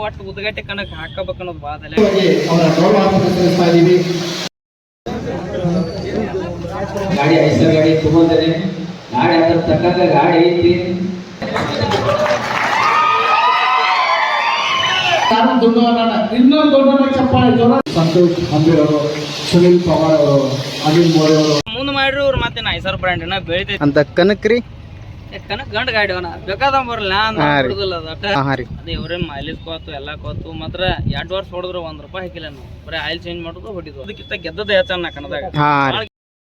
ಒಟ್ಟು ಉದ್ಗಟ್ಟೆ ಕಣಕ್ ಹಾಕಬೇಕು ಅನ್ನೋದು ಬಾಧಲೆ ಗಾಡಿ ಐಸರ್ ಗಾಡಿ ತಗೊಂಡ್ರೆ ಗಾಡಿ ಅದ್ರ ತಕ್ಕಂಗ ಗಾಡಿ ಐತಿ ಇನ್ನೊಂದು ದೊಡ್ಡ ಚಪ್ಪಾಳೆ ಜೋರ ಸಂತೋಷ್ ಅಂಬೀರ್ ಅವರು ಸುನಿಲ್ ಪವಾರ್ ಅವರು ಅನಿಲ್ ಮೋರೆ ಅವರು. ಮುಂದ್ ಮಾಡ್ರಿ ಅವ್ರು ಮತ್ತೆ ಐಸರ್ ಬ್ರ್ಯಾಂಡ್ನ ಬೆಳಿತೈತಿ. ಅಂತ ಕನಕ್ರಿ. ಕಣಕ್ ಗಂಡ ಗಾಡಿ ಅವನ. ಬೇಕಾದ ಬರಲ್ಲ. ಬಿಡುದಿಲ್ಲ ಅದು. ಅದೇ ಇವ್ರೇ ಮೈಲೇಜ್ ಕೋತು ಎಲ್ಲ ಕೋತು ಮಾತ್ರ ಎರಡು ವರ್ಷ ಹೊಡೆದ್ರು ಒಂದ್ ರೂಪಾಯಿ ಹಾಕಿಲ್ಲ ನಾವು. ಬರೀ ಆಯಿಲ್ ಚೇಂಜ್ ಮಾಡೋದು ಹೊಡಿದ್ವು ಅದಕ್ಕಿಂತ ಗೆದ್ದದ ಹೆಚ್ಚನ್ನ ಕನ್ನದಾಗ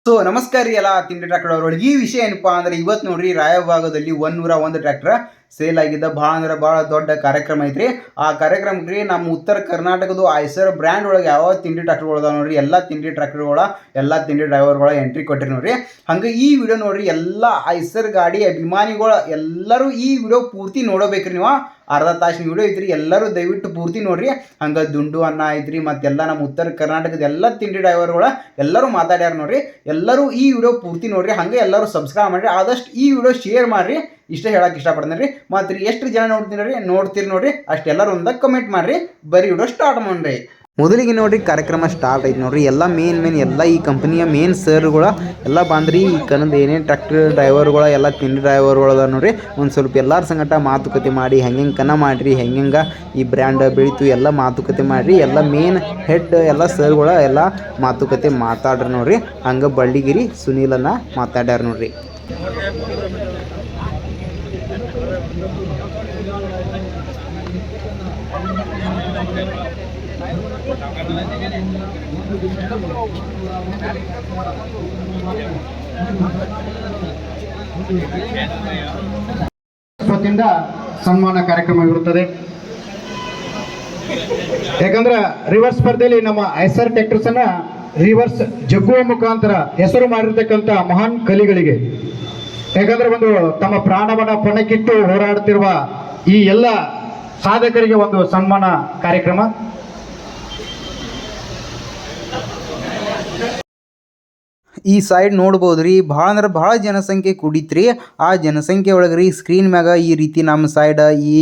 ಸೊ ನಮಸ್ಕಾರ ರೀ ಎಲ್ಲ ತಿಂಡಿ ಟ್ರ್ಯಾಕ್ಟರ್ ಅವ್ರೊಳಗೆ ಈ ವಿಷಯ ಏನಪ್ಪಾ ಅಂದ್ರೆ ಇವತ್ತು ನೋಡ್ರಿ ರಾಯಭಾಗದಲ್ಲಿ ಒಂದ್ ನೂರ ಒಂದು ಟ್ರ್ಯಾಕ್ಟರ್. ಸೇಲ್ ಆಗಿದ್ದ ಭಾಳ ಅಂದ್ರೆ ಭಾಳ ದೊಡ್ಡ ಕಾರ್ಯಕ್ರಮ ಐತ್ರಿ. ಆ ಕಾರ್ಯಕ್ರಮಕ್ಕೆ ನಮ್ಮ ಉತ್ತರ ಕರ್ನಾಟಕದ ಐಸರ್ ಬ್ರ್ಯಾಂಡ್ ಒಳಗೆ ಯಾವ ತಿಂಡಿ ಟ್ರ್ಯಾಕ್ಟರ್ಗಳು ಅದಾವ ನೋಡ್ರಿ, ಎಲ್ಲ ತಿಂಡಿ ಟ್ರ್ಯಾಕ್ಟರ್ಗಳ ಎಲ್ಲ ತಿಂಡಿ ಡ್ರೈವರ್ಗಳ ಎಂಟ್ರಿ ಕೊಟ್ಟಿರಿ ನೋಡ್ರಿ. ಹಂಗೆ ಈ ವಿಡಿಯೋ ನೋಡ್ರಿ ಎಲ್ಲ ಐಸರ್ ಗಾಡಿ ಅಭಿಮಾನಿಗಳು ಎಲ್ಲರೂ ಈ ವಿಡಿಯೋ ಪೂರ್ತಿ ನೋಡಬೇಕ್ರಿ ನೀವು. ಅರ್ಧ ತಾಸಿನ ವಿಡಿಯೋ ಐತ್ರಿ, ಎಲ್ಲರೂ ದಯವಿಟ್ಟು ಪೂರ್ತಿ ನೋಡ್ರಿ. ಹಂಗೆ ದುಂಡು ಅನ್ನ ಐತ್ರಿ, ಮತ್ತೆಲ್ಲ ನಮ್ಮ ಉತ್ತರ ಕರ್ನಾಟಕದ ಎಲ್ಲ ತಿಂಡಿ ಡ್ರೈವರ್ಗಳ ಎಲ್ಲರೂ ಮಾತಾಡ್ಯಾರ ನೋಡ್ರಿ. ಎಲ್ಲರೂ ಈ ವಿಡಿಯೋ ಪೂರ್ತಿ ನೋಡ್ರಿ, ಹಂಗೆ ಎಲ್ಲರೂ ಸಬ್ಸ್ಕ್ರೈಬ್ ಮಾಡ್ರಿ. ಆದಷ್ಟು ಈ ವಿಡಿಯೋ ಶೇರ್ ಮಾಡ್ರಿ. ಇಷ್ಟೇ ಹೇಳಕ್ಕೆ ಇಷ್ಟಪಡ್ತೀನಿ ರೀ. ಮತ್ತು ಎಷ್ಟು ಜನ ನೋಡ್ತೀನಿ ರೀ? ನೋಡ್ತೀರಿ ನೋಡ್ರಿ. ಅಷ್ಟೆಲ್ಲರೂ ಒಂದಾಗ ಕಮೆಂಟ್ ಮಾಡಿರಿ. ಬರೀ ವಿಡಿಯೋ ಸ್ಟಾರ್ಟ್ ಮಾಡ್ರಿ. ಮೊದಲಿಗೆ ನೋಡಿ ಕಾರ್ಯಕ್ರಮ ಸ್ಟಾರ್ಟ್ ಆಯ್ತು ನೋಡ್ರಿ. ಎಲ್ಲ ಮೇನ್ ಮೇನ್ ಎಲ್ಲ ಈ ಕಂಪನಿಯ ಮೇನ್ ಸರ್ಗಳ ಎಲ್ಲ ಬಂದ್ರಿ, ಈ ಕನದ ಏನೇನು ಟ್ರ್ಯಾಕ್ಟರ್ ಡ್ರೈವರ್ಗಳ ಎಲ್ಲ ತಿಂಡಿ ಡ್ರೈವರ್ಗಳು ಅದ ನೋಡ್ರಿ. ಒಂದು ಸ್ವಲ್ಪ ಎಲ್ಲರ ಸಂಗಟ ಮಾತುಕತೆ ಮಾಡಿ ಹೆಂಗೆ ಕನ ಮಾಡಿರಿ ಹೆಂಗೆ ಈ ಬ್ರ್ಯಾಂಡ್ ಬೆಳೀತು ಎಲ್ಲ ಮಾತುಕತೆ ಮಾಡಿರಿ. ಎಲ್ಲ ಮೇನ್ ಹೆಡ್ ಎಲ್ಲ ಸರ್ಗಳ ಎಲ್ಲ ಮಾತುಕತೆ ಮಾತಾಡ್ರಿ ನೋಡ್ರಿ. ಹಂಗೆ ಬಳ್ಳಿಗಿರಿ ಸುನೀಲನ್ನ ಮಾತಾಡ್ಯಾರ ನೋಡ್ರಿ. ವತಿಯಿಂದ ಸನ್ಮಾನ ಕಾರ್ಯಕ್ರಮ ಇರುತ್ತದೆ. ಯಾಕಂದ್ರೆ ರಿವರ್ಸ್ ಸ್ಪರ್ಧೆಯಲ್ಲಿ ನಮ್ಮ ಐಸರ್ ಟ್ಯಾಕ್ಟರ್ಸ್ ಅನ್ನ ರಿವರ್ಸ್ ಜಗ್ಗುವ ಮುಖಾಂತರ ಹೆಸರು ಮಾಡಿರ್ತಕ್ಕಂಥ ಮಹಾನ್ ಕಲಿಗಳಿಗೆ, ಯಾಕಂದ್ರೆ ಒಂದು ತಮ್ಮ ಪ್ರಾಣವನ್ನ ಪಣಕ್ಕಿಟ್ಟು ಹೋರಾಡುತ್ತಿರುವ ಈ ಎಲ್ಲ ಸಾಧಕರಿಗೆ ಒಂದು ಸನ್ಮಾನ ಕಾರ್ಯಕ್ರಮ. ಈ ಸೈಡ್ ನೋಡ್ಬೋದು ರೀ ಭಾಳ ಅಂದ್ರೆ ಭಾಳ ಜನಸಂಖ್ಯೆ ಕುಡಿತ್ರಿ. ಆ ಜನಸಂಖ್ಯೆ ಒಳಗೆ ರೀ ಸ್ಕ್ರೀನ್ ಮ್ಯಾಗ ಈ ರೀತಿ ನಮ್ಮ ಸೈಡ್ ಈ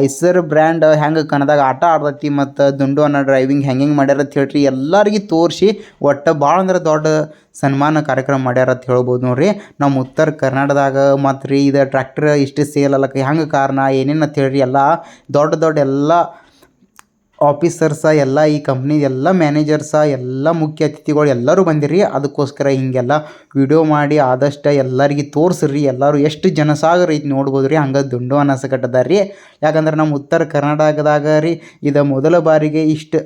ಐಸರ್ ಬ್ರ್ಯಾಂಡ್ ಹೆಂಗೆ ಕನ್ನದಾಗ ಆಟ ಆಡ್ತೈತಿ ಮತ್ತು ದುಂಡು ಅನ್ನೋ ಡ್ರೈವಿಂಗ್ ಹೆಂಗೆ ಹೆಂಗೆ ಮಾಡ್ಯಾರ ಅಂತ ಹೇಳ್ರಿ ಎಲ್ಲರಿಗೆ ತೋರಿಸಿ ಒಟ್ಟು ಭಾಳ ಅಂದ್ರೆ ದೊಡ್ಡ ಸನ್ಮಾನ ಕಾರ್ಯಕ್ರಮ ಮಾಡ್ಯಾರ ಅಂತ ಹೇಳ್ಬೋದು ನೋಡ್ರಿ. ನಮ್ಮ ಉತ್ತರ ಕರ್ನಾಟಕದಾಗ ಮತ್ತು ರೀ ಇದು ಟ್ರ್ಯಾಕ್ಟರ್ ಇಷ್ಟು ಸೇಲ್ ಅಲ್ಲಕ್ಕೆ ಹೆಂಗೆ ಕಾರಣ ಏನೇನು ಅಂತ ಹೇಳ್ರಿ ಎಲ್ಲ ದೊಡ್ಡ ದೊಡ್ಡ ಎಲ್ಲ ಆಫೀಸರ್ಸ ಎಲ್ಲ ಈ ಕಂಪ್ನಿ ಎಲ್ಲ ಮ್ಯಾನೇಜರ್ಸ ಎಲ್ಲ ಮುಖ್ಯ ಅತಿಥಿಗಳು ಎಲ್ಲರೂ ಬಂದಿರಿ. ಅದಕ್ಕೋಸ್ಕರ ಹಿಂಗೆಲ್ಲ ವಿಡಿಯೋ ಮಾಡಿ ಆದಷ್ಟು ಎಲ್ಲರಿಗೆ ತೋರಿಸ್ರಿ. ಎಲ್ಲರೂ ಎಷ್ಟು ಜನಸಾಗರ ಐತಿ ನೋಡ್ಬೋದು ರೀ ಹಂಗೆ ದುಂಡು ಅನಸ ರೀ. ಯಾಕಂದ್ರೆ ನಮ್ಮ ಉತ್ತರ ಕರ್ನಾಟಕದಾಗ ರೀ, ಇದು ಮೊದಲ ಬಾರಿಗೆ ಇಷ್ಟು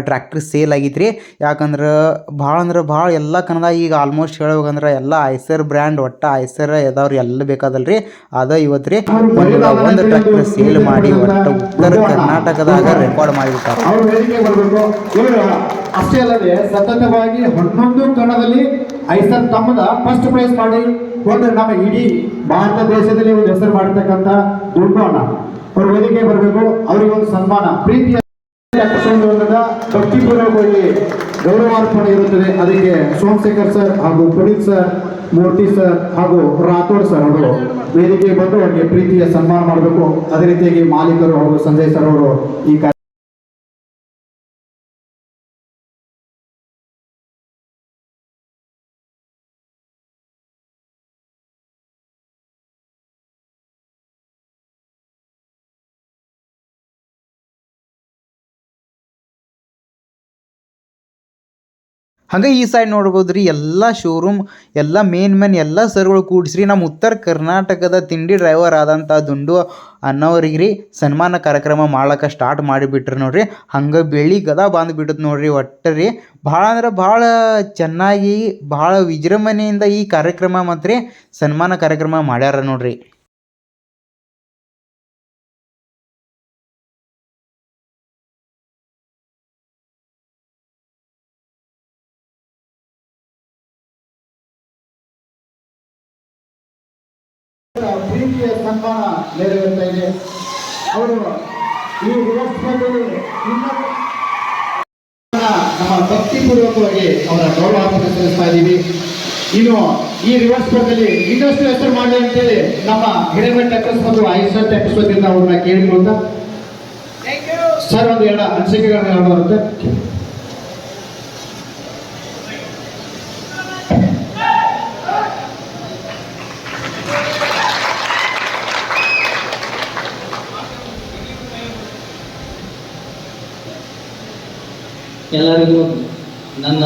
ಟ್ರ್ಯಾಕ್ಟರ್ ಸೇಲ್ ಆಗೈತೆ ರೀ ಯಾಕಂದ್ರೆ ಭಾಳ ಅಂದ್ರೆ ಭಾಳ ಎಲ್ಲ ಕನ್ನಡ ಈಗ ಆಲ್ಮೋಸ್ಟ್ ಹೇಳ್ಬೇಕಂದ್ರೆ ಎಲ್ಲ ಐಸರ್ ಬ್ರ್ಯಾಂಡ್ ಒಟ್ಟು ಐಸರ್ ಎದವ್ರು ಎಲ್ಲ ಬೇಕಾದಲ್ಲ ರೀ ಅದ ಇವತ್ತು ರೀ ಒಂದು ಒಂದು ಟ್ರ್ಯಾಕ್ಟ್ರ್ ಸೇಲ್ ಮಾಡಿ ಒಟ್ಟು ಉತ್ತರ ಕರ್ನಾಟಕದಾಗ ರೆಕಾರ್ಡ್ ಮಾಡಿರ್ತಾರೆ ಅಷ್ಟೇ ಅಲ್ಲದೆ ಸತತವಾಗಿ ಹನ್ನೊಂದು ಕಣದಲ್ಲಿ ಐಸರ್ ತಮ್ಮದ ಫಸ್ಟ್ ಪ್ರೈಸ್ ಮಾಡಿ ಒಂದು ನಮ್ಮ ಇಡೀ ಭಾರತ ದೇಶದಲ್ಲಿ ಒಂದು ಹೆಸರು ಮಾಡಿರ್ತಕ್ಕಂಥ ದುಡ್ಡು ಅವರು ವೇದಿಕೆ ಬರಬೇಕು. ಅವರಿಗೆ ಒಂದು ಸನ್ಮಾನ. ಪ್ರೀತಿಯ ಭಕ್ತಿಪೂರ್ವಕವಾಗಿ ಗೌರವಾರ್ಪಣೆ ಇರುತ್ತದೆ. ಅದಕ್ಕೆ ಸೋಮಶೇಖರ್ ಸರ್ ಹಾಗೂ ಪುನೀತ್ ಸರ್, ಮೂರ್ತಿ ಸರ್ ಹಾಗೂ ರಾಥೋಡ್ ಸರ್ ಅವರು ವೇದಿಕೆಗೆ ಬಂದು ಅವರಿಗೆ ಪ್ರೀತಿಯ ಸನ್ಮಾನ ಮಾಡಬೇಕು. ಅದೇ ರೀತಿಯಾಗಿ ಮಾಲೀಕರು ಹಾಗೂ ಸಂಜಯ್ ಸರ್ ಅವರು ಈ ಹಂಗೆ ಈ ಸೈಡ್ ನೋಡ್ಬೋದು ರೀ ಎಲ್ಲ ಶೋರೂಮ್ ಎಲ್ಲ ಮೇನ್ ಮೇನ್ ಎಲ್ಲ ಸರ್ಗಳು ಕೂಡಿಸ್ರಿ ನಮ್ಮ ಉತ್ತರ ಕರ್ನಾಟಕದ ತಿಂಡಿ ಡ್ರೈವರ್ ಆದಂಥ ದುಂಡು ಅನ್ನೋರಿಗೆ ರೀ ಸನ್ಮಾನ ಕಾರ್ಯಕ್ರಮ ಮಾಡ್ಲಿಕ್ಕೆ ಸ್ಟಾರ್ಟ್ ಮಾಡಿಬಿಟ್ರಿ ನೋಡ್ರಿ. ಹಂಗೆ ಬೆಳಿ ಗದ ಬಂದುಬಿಟ್ಟದ್ ನೋಡ್ರಿ ಒಟ್ಟು ರೀ. ಭಾಳ ಅಂದ್ರೆ ಭಾಳ ಚೆನ್ನಾಗಿ, ಭಾಳ ವಿಜೃಂಭಣೆಯಿಂದ ಈ ಕಾರ್ಯಕ್ರಮ ಮತ್ತು ಸನ್ಮಾನ ಕಾರ್ಯಕ್ರಮ ಮಾಡ್ಯಾರ ನೋಡ್ರಿ. ನೆರವೇರ್ತಾ ಇದೆ. ಅವರು ಈ ಇನ್ನೂ ನಮ್ಮ ಭಕ್ತಿಪೂರ್ವಕವಾಗಿ ಅವರ ಗೌರವಾರ್ಪಣೆ ಸಲ್ಲಿಸ್ತಾ ಇದ್ದೀವಿ. ಇನ್ನು ಈ ರಿವರ್ಸ್ ಸ್ಪರ್ಧೆಯಲ್ಲಿ ಇನ್ನಷ್ಟು ಹೆಸರು ಮಾಡಿ ಅಂತೇಳಿ ನಮ್ಮ ಹಿರೇಮಠ ಟೆಕ್ಸ್ ಮತ್ತು ಐಸರ್ ಟೆಕ್ಸ್ ವತಿಯಿಂದ ಅವ್ರನ್ನ ಕೇಳಿಕೊಳ್ತಾ ಸರ್ ಒಂದು ಎರಡು ಅನಿಸಿಕೆಗಳನ್ನ ಹೇಳೋರಂತೆ ಎಲ್ಲರಿಗೂ ನನ್ನ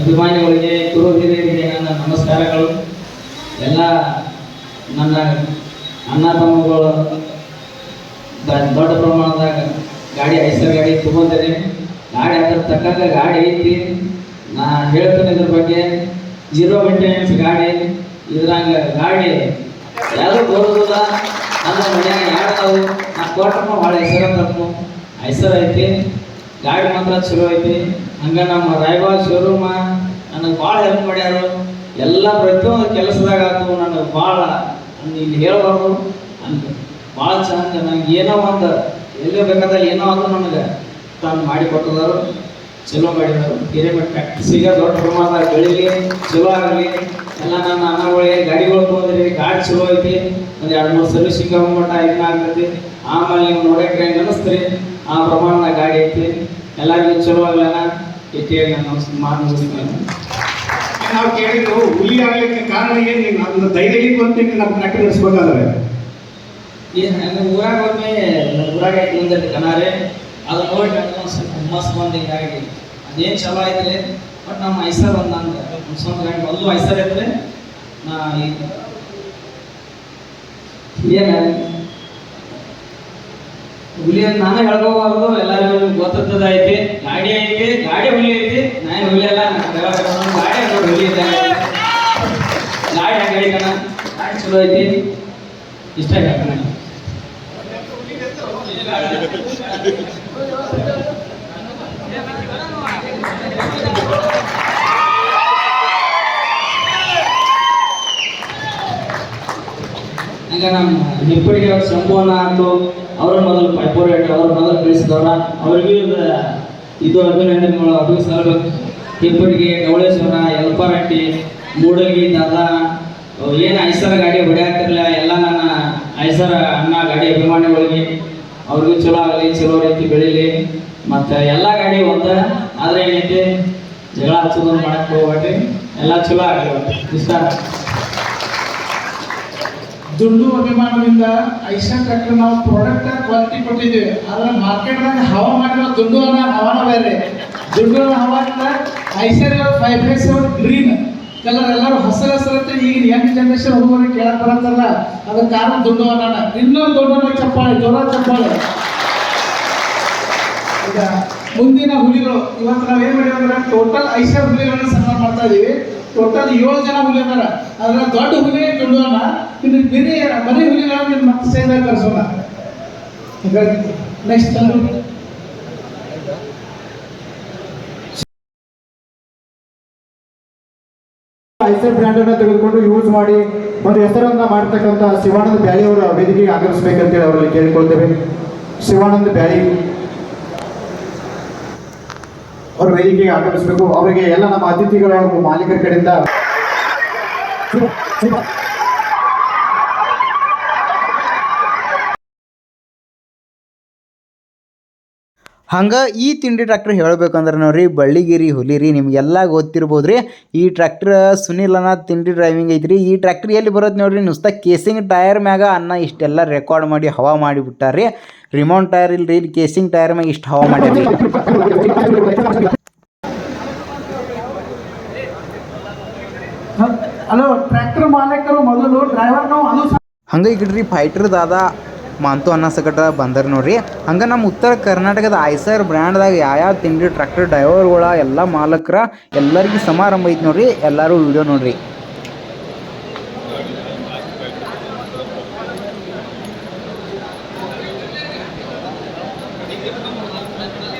ಅಭಿಮಾನಿಗಳಿಗೆ ಗುರು ಹಿರಿಯರಿಗೆ ನನ್ನ ನಮಸ್ಕಾರಗಳು. ಎಲ್ಲ ನನ್ನ ಅಣ್ಣ ತಮ್ಮಗಳು ದೊಡ್ಡ ಪ್ರಮಾಣದಾಗ ಗಾಡಿ, ಐಸರ್ ಗಾಡಿ ತಗೊಂಡಿರಿ ಗಾಡಿ ಅದ್ರ ತಕ್ಕಂಗೆ ಗಾಡಿ ಐತಿ. ನಾ ಹೇಳ್ತೇನೆ ಇದ್ರ ಬಗ್ಗೆ. ಜೀರೋ ಮೇಂಟೆನೆನ್ಸ್ ಗಾಡಿ. ಇದ್ರಂಗ ಗಾಡಿ ಯಾರು ಬರೋದಿಲ್ಲ. ನನ್ನ ಮನ್ಯಾಗ ಯಾರ್ದಾವು ನಾ ಕೊಟ್ಟಮ್ಮ ಭಾಳ ಹೆಸರ ತಪ್ಪು ಹೆಸರು ಐತಿ, ಗಾಡಿ ಮಾತ್ರ ಚಲೋ ಐತಿ. ಹಂಗೆ ನಮ್ಮ ರಾಯಬಾಗ್ ಶೋರೂಮ ನನಗೆ ಭಾಳ ಹೆಲ್ಪ್ ಮಾಡ್ಯಾರು. ಎಲ್ಲ ಪ್ರತಿಯೊಂದು ಕೆಲಸದಾಗ ಆತು, ನನಗೆ ಭಾಳ ಇಲ್ಲಿ ಹೇಳಬಾರ್ದು ಅಂತ ಭಾಳ ಚಂದ ನನಗೆ ಏನೋ ಒಂದು, ಎಲ್ಲೇ ಬೇಕಾದಲ್ಲಿ ಏನೋ ಅಂತ ನನಗೆ ತಾನು ಮಾಡಿ ಕೊಟ್ಟದಾರು ಚಲೋ ಮಾಡಿದ್ರು. ಹಿರೇಮಠ ಈಗ ದೊಡ್ಡ ಪ್ರಮಾಣದಾಗ ಬೆಳೀಲಿ ಚಲೋ ಆಗಲಿ. ಎಲ್ಲ ನನ್ನ ಅಣ್ಣಗಳಿಗೆ ಗಾಡಿಗಳು ತೊಗೊಂಡ್ರಿ ಗಾಡಿ ಚಲೋ ಐತಿ. ಒಂದು ಎರಡು ಮೂರು ಸರ್ವಿಸ್ ಮಟ್ಟ ಇದನ್ನ ಆಗ್ತೈತಿ ಆಮೇಲೆ ನೀವು ನೋಡಕ್ಕೆ ಅನಿಸ್ತೀರಿ? ಆ ಪ್ರಮಾಣದ ಗಾಡಿ ಐತಿ. ಎಲ್ಲ ಎಲ್ಲರಿಗೂ ಚಲೋ ಆಗಲ್ಲ ಇಟ್ಟು ಹೇಳಿ ನಾನು ಮಾತು ಮುಗಿಸ್ತೀನಿ. ನಾವು ಕೇಳಿದ್ರು ಹುಲಿ ಆಗ್ಲಿಕ್ಕೆ ಕಾರಣ ಏನು? ನೀವು ಅದನ್ನ ಬಂತೀನಿ ನಾವು ಟ್ರ್ಯಾಕ್ಟರ್ ನಡೆಸ್ಬೇಕಾದ್ರೆ ಏನು ಊರಾಗ ಒಮ್ಮೆ ಊರಾಗ ಐತಿ ಮುಂದೆ ಕನಾರೆ ಅದು ನೋಡಿ ಸ್ವಲ್ಪ ಹುಮ್ಮಸ್ ಬಂದು ಹಿಂಗಾಗಿ ಅದೇನು ಚಲೋ ಐತ್ರಿ ಬಟ್ ನಮ್ಮ ಐಸರ್ ಒಂದು ನಂಗೆ ಗಂಟೆ ಒಂದು ಐಸರ್ ಐತ್ರಿ ನಾ ಹುಲಿ ಅಂತ ನಾನು ಹೇಳ್ಕೋಬಾರ್ದು ಎಲ್ಲರಿಗೂ ಗೊತ್ತದ ಐತಿ ಗಾಡಿ ಐತಿ ಗಾಡಿ ಹುಲಿ ಐತಿ ನಾನು ಹುಲಿ ಅಲ್ಲ ಗಾಡಿ ಹುಲಿ ಗಾಡಿ ಹಂಗೆ ಐತಣ್ಣ ಗಾಡಿ ಚಲೋ ಐತಿ ಇಷ್ಟ ಹೇಳ್ತಾನೆ ಈಗ ನಮ್ಮ ಹಿಪ್ಪಡಿಗೆ ಅವ್ರ ಸಂಪೂರ್ಣ ಆಯ್ತು ಅವ್ರ ಮೊದಲು ಪೈಪೋರೇಟ್ ಅವ್ರ ಮೊದಲು ಬೆಳೆಸಿದವ್ರ ಅವ್ರಿಗೂ ಇದು ಇದು ಅದು ಸರ್ ಹಿಪ್ಪಡಿಗೆ ಗೌಳೇಶ್ವರ ಯಲ್ಪಾರಟ್ಟಿ ಮೂಡಗಿ ದಾದಾ ಏನು ಐಸರ ಗಾಡಿ ಹೊಡ್ಯಾತಿರ್ಲಿಲ್ಲ ಎಲ್ಲ ನನ್ನ ಐಸರ ಅಣ್ಣ ಗಾಡಿ ಅಭಿಮಾನಿಗಳಿಗೆ. ಅವ್ರಿಗೂ ಚಲೋ ಆಗಲಿ, ಚಲೋ ರೀತಿ ಬೆಳೀಲಿ. ಮತ್ತು ಎಲ್ಲ ಗಾಡಿ ಒಂದ, ಆದರೆ ಏನೈತಿ? ಜಗಳ ಹಚ್ಚೋದನ್ನು ಮಾಡಕ್ಕೆ ಹೋಗ್ಬೇಡ್ರಿ. ಎಲ್ಲ ಚಲೋ ಆಗಲಿ ಇಷ್ಟ? ದುಡ್ಡು ಅಭಿಮಾನದಿಂದ ಐಷಾ ಟ್ರ್ಯಾಕ್ಟರ್ ನಾವು ಪ್ರಾಡಕ್ಟ್ ಕ್ವಾಲಿಟಿ ಕೊಟ್ಟಿದ್ದೀವಿ ಆದ್ರೆ ಮಾರ್ಕೆಟ್ನಾಗ ಹವಾ ಮಾಡಿರೋ ದುಡ್ಡು ಅನ್ನೋ ಹವಾನ ಬೇರೆ. ದುಡ್ಡು ಅನ್ನೋ five five seven green colour ಎಲ್ಲರೂ ಹಸಿರು ಹಸಿರತ್ತೆ ಈಗಿನ ಯಂಗ್ ಜನರೇಷನ್ ಹುಡುಗರು ಕೇಳಕ್ ಬರತ್ತಲ್ಲ ಅದಕ್ಕೆ ಕಾರಣ ದುಡ್ಡು ಅನ್ನೋಣ. ಇನ್ನೊಂದು ದೊಡ್ಡ ಚಪ್ಪಾಳೆ ಜೋರ ಚಪ್ಪಾಳೆ. ಈಗ ಮುಂದಿನ ಹುಲಿಗಳು, ಇವತ್ತು ನಾವು ಮಾಡಿದ್ರೆ ಟೋಟಲ್ ಐಸರ್ ಹುಲಿಗಳನ್ನ ಸನ್ಮಾನ ಮಾಡ್ತಾ ಇದೀವಿ. ಟೋಟಲ್ ಏಳು ಜನ ಹುಲಿ ಅದಾರ ಅದ್ರ ದೊಡ್ಡ ಹುಲಿ ದುಡ್ಡೋಣ ಇನ್ನು ಬೇರೆ ಮನೆ ಹುಲಿಗಳನ್ನ ನಿನ್ನ ಮತ್ತೆ ಸೇರಿದಾಗ ಕರ್ಸೋಣ. ನೆಕ್ಸ್ಟ್ ಅನ್ನ ತೆಗೆದುಕೊಂಡು ಯೂಸ್ ಮಾಡಿ ಒಂದು ಹೆಸರನ್ನ ಮಾಡ್ತಕ್ಕಂಥ ಶಿವಾನಂದ ಬ್ಯಾಳಿ ಅವರ ವೇದಿಕೆಗೆ ಆಗಮಿಸಬೇಕಂತೇಳಿ ಅವರಲ್ಲಿ ಕೇಳಿಕೊಳ್ತೇವೆ ಶಿವಾನಂದ ಬ್ಯಾಳಿ ಅವ್ರ ವೇದಿಕೆಗೆ ಆಗಮಿಸಬೇಕು. ಅವರಿಗೆ ಎಲ್ಲ ನಮ್ಮ ಅತಿಥಿಗಳ ಮಾಲೀಕರ ಕಡೆಯಿಂದ ಹಂಗೆ ಈ ತಿಂಡಿ ಟ್ರ್ಯಾಕ್ಟರ್ ಹೇಳ್ಬೇಕಂದ್ರೆ ನೋಡ್ರಿ, ಬಳ್ಳಿಗಿರಿ ಹುಲಿ ರೀ ನಿಮಗೆಲ್ಲ ಗೊತ್ತಿರ್ಬೋದು ರೀ ಈ ಟ್ರ್ಯಾಕ್ಟರ್ ಸುನಿಲ್ ಅನ್ನ ತಿಂಡಿ ಡ್ರೈವಿಂಗ್ ಐತ್ರಿ. ಈ ಟ್ರ್ಯಾಕ್ಟರ್ ಎಲ್ಲಿ ಬರುತ್ತೆ ನೋಡ್ರಿ, ನುಸ್ತ ಕೇಸಿಂಗ್ ಟೈರ್ ಮ್ಯಾಗ ಅನ್ನ ಇಷ್ಟೆಲ್ಲ ರೆಕಾರ್ಡ್ ಮಾಡಿ, ಹವಾ ಮಾಡಿ ಬಿಟ್ಟಾರ್ರಿ. ರಿಮೌಂಟ್ ಟೈರ್ ಇಲ್ರಿ ರೀ ಕೇಸಿಂಗ್ ಟೈರ್ ಮ್ಯಾಗ ಇಷ್ಟು ಹವಾ ಮಾಡ್ಯಾರ ಹಲೋ ಟ್ರ್ಯಾಕ್ಟರ್ ಮಾಲೀಕರು ಮೊದಲು ಡ್ರೈವರ್ ನಾವು ಅದು ಹಂಗೆ ಈಗಿಡ್ರಿ ಫೈಟರ್ ದಾದ ಮಾಂತು ಅನ್ನಸಕಟ ಬಂದರ್ ನೋಡ್ರಿ. ಹಂಗೆ ನಮ್ಮ ಉತ್ತರ ಕರ್ನಾಟಕದ ಐಸರ್ ಬ್ರ್ಯಾಂಡ್ದಾಗ ಯಾವ್ಯಾವ ತಿಂಡಿ ಟ್ರ್ಯಾಕ್ಟರ್ ಡ್ರೈವರ್ಗಳ ಎಲ್ಲ ಮಾಲಕರ ಎಲ್ಲರಿಗೂ ಸಮಾರಂಭ ಐತಿ ನೋಡ್ರಿ. ಎಲ್ಲರೂ ವಿಡಿಯೋ ನೋಡ್ರಿ. 分かった。